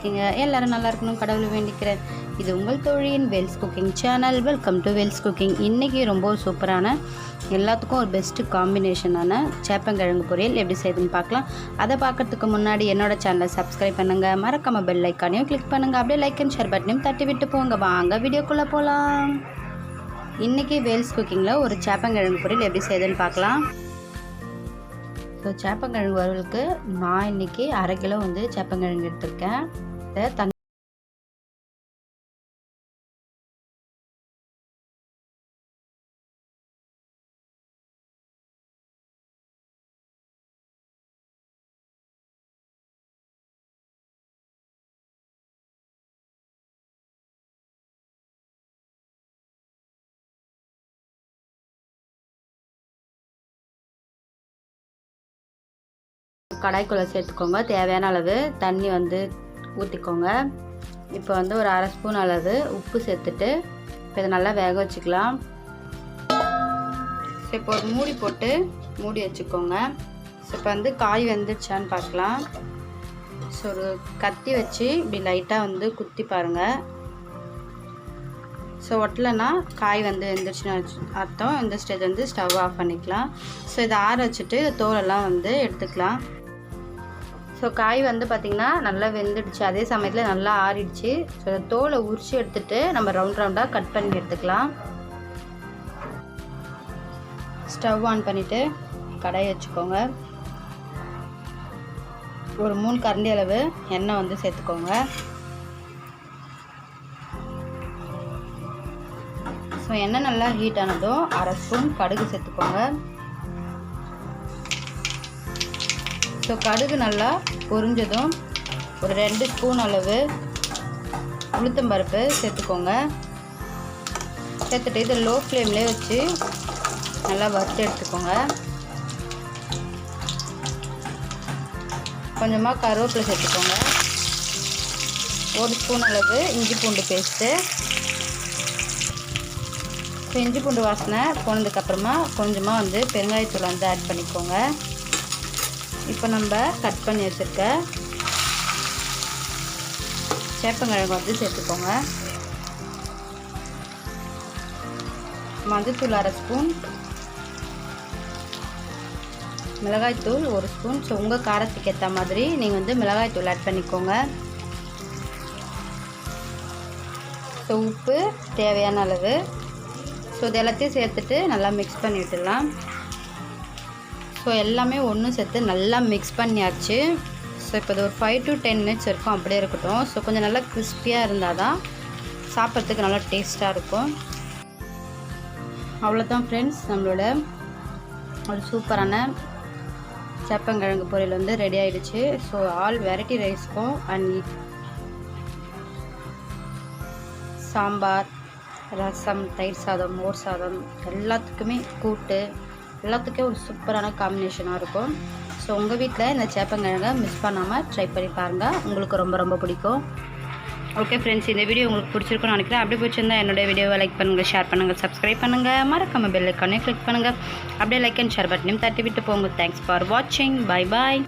இருக்கீங்க? எல்லோரும் நல்லா இருக்கணும் கடவுளை வேண்டிக்கிறேன். இது உங்கள் தொழிலின் Vels cooking channel welcome to Vels cooking இன்றைக்கி ரொம்ப சூப்பரான எல்லாத்துக்கும் ஒரு பெஸ்ட்டு காம்பினேஷனான சேப்பங்கிழங்கு பொரியல் எப்படி செய்யுதுன்னு பார்க்கலாம். அதை பார்க்கறதுக்கு முன்னாடி என்னோட சேனலை சப்ஸ்கிரைப் பண்ணுங்கள் மறக்காம பெல் ஐக்கானையும் கிளிக் பண்ணுங்கள் அப்படியே லைக் அண்ட் ஷேர் பட்டனையும் தட்டி விட்டு போங்க. வாங்க வீடியோக்குள்ளே போகலாம் இன்றைக்கி வேல்ஸ் குக்கிங்கில் ஒரு சேப்பங்கிழங்கு பொரியல் எப்படி செய்யுதுன்னு பார்க்கலாம். ஸோ சேப்பங்கிழங்கு வறுவலுக்கு நான் இன்றைக்கி அரை கிலோ வந்து சேப்பங்கிழங்கு எடுத்திருக்கேன். இதை கடாய்க்குள்ளே சேர்த்துக்கோங்க. தேவையான அளவு தண்ணி வந்து ஊற்றிக்கோங்க இப்போ வந்து ஒரு அரை ஸ்பூன் அளவு உப்பு சேர்த்துட்டு இப்போ இதை நல்லா வேக வச்சுக்கலாம். ஸோ இப்போ ஒரு மூடி போட்டு மூடி வச்சுக்கோங்க. ஸோ இப்போ வந்து காய் வெந்துடுச்சான்னு பார்க்கலாம். ஸோ ஒரு கத்தி வச்சு இப்படி லைட்டாக வந்து குத்தி பாருங்கள் ஸோ ஒட்டலைன்னா காய் வந்து வெந்துருச்சுன்னு அர்த்தம். இந்த ஸ்டேஜ் வந்து ஸ்டவ் ஆஃப் பண்ணிக்கலாம். ஸோ இதை ஆற வச்சுட்டு தோலெல்லாம் வந்து எடுத்துக்கலாம். ஸோ காய் வந்து பார்த்திங்கன்னா நல்லா வெந்துடுச்சு. அதே சமயத்தில் நல்லா ஆறிடுச்சு. ஸோ அந்த தோலை உரிச்சு எடுத்துகிட்டு நம்ம ரவுண்ட் ரவுண்டாக கட் பண்ணி எடுத்துக்கலாம். ஸ்டவ் ஆன் பண்ணிவிட்டு கடாய் வச்சுக்கோங்க. ஒரு மூணு கரண்டி அளவு எண்ணெய் வந்து சேர்த்துக்கோங்க. ஸோ எண்ணெய் நல்லா ஹீட் ஆனதும் அரை ஸ்பூன் கடுகு சேர்த்துக்கோங்க. ஸோ கடுகு நல்லா பொரிஞ்சதும் ஒரு ரெண்டு ஸ்பூன் அளவு உளுத்தம்பருப்பு சேர்த்துக்கோங்க. சேர்த்துட்டு இதை லோ ஃப்ளேம்லேயே வச்சு நல்லா வறுத்து எடுத்துக்கோங்க. கொஞ்சமாக கருவேப்பிலை சேர்த்துக்கோங்க. ஒரு ஸ்பூன் அளவு இஞ்சி பூண்டு பேஸ்ட்டு. ஸோ இஞ்சி பூண்டு வாசனை போனதுக்கப்புறமா கொஞ்சமாக வந்து பெருங்காயத்தூள் வந்து ஆட் பண்ணிக்கோங்க. இப்போ நம்ம கட் பண்ணி வச்சுருக்க சேப்பங்கிழங்கு வந்து சேர்த்துக்கோங்க. மஞ்சத்தூள் அரை ஸ்பூன் மிளகாய்த்தூள் ஒரு ஸ்பூன். ஸோ உங்கள் காரத்துக்கு ஏற்ற மாதிரி நீங்கள் வந்து மிளகாய்த்தூள் ஆட் பண்ணிக்கோங்க. ஸோ உப்பு தேவையான அளவு. ஸோ இது எல்லாத்தையும் சேர்த்துட்டு நல்லா மிக்ஸ் பண்ணி விட்டுடலாம். ஸோ எல்லாமே ஒன்று சேர்த்து நல்லா மிக்ஸ் பண்ணியாச்சு. ஸோ இப்போ இது ஒரு ஃபைவ் டு டென் மினிட்ஸ் இருக்கும். அப்படியே இருக்கட்டும். ஸோ கொஞ்சம் நல்லா கிறிஸ்பியாக இருந்தால் தான் சாப்பிட்றதுக்கு நல்லா டேஸ்ட்டாக இருக்கும். அவ்வளோதான் ஃப்ரெண்ட்ஸ் நம்மளோட ஒரு சூப்பரான சேப்பங்கிழங்கு பொரியல் வந்து ரெடி ஆகிடுச்சு ஸோ ஆல் வெரைட்டி ரைஸ்க்கும் அண்ட் சாம்பார் ரசம் தயிர் சாதம் மோர் சாதம் எல்லாத்துக்குமே கூட்டு எல்லாத்துக்கும் ஒரு சூப்பரான காம்பினேஷனாக இருக்கும். ஸோ உங்கள் வீட்டில் இந்த சேப்பங்கிழங்கை மிஸ் பண்ணாமல் ட்ரை பண்ணி பாருங்கள் உங்களுக்கு ரொம்ப ரொம்ப பிடிக்கும். ஓகே ஃப்ரெண்ட்ஸ் இந்த வீடியோ உங்களுக்கு பிடிச்சிருக்குன்னு நினைக்கிறேன். அப்படி பிடிச்சிருந்தா என்னோட வீடியோவை லைக் பண்ணுங்கள் ஷேர் பண்ணுங்கள் சப்ஸ்கிரைப் பண்ணுங்கள் மறக்காமல் பெல் ஐக்கானே கிளிக் பண்ணுங்கள் அப்படியே லைக் அண்ட் ஷேர் பட்டனையும் தட்டி விட்டு போங்க. தேங்க்ஸ் ஃபார் வாட்சிங் பை பாய்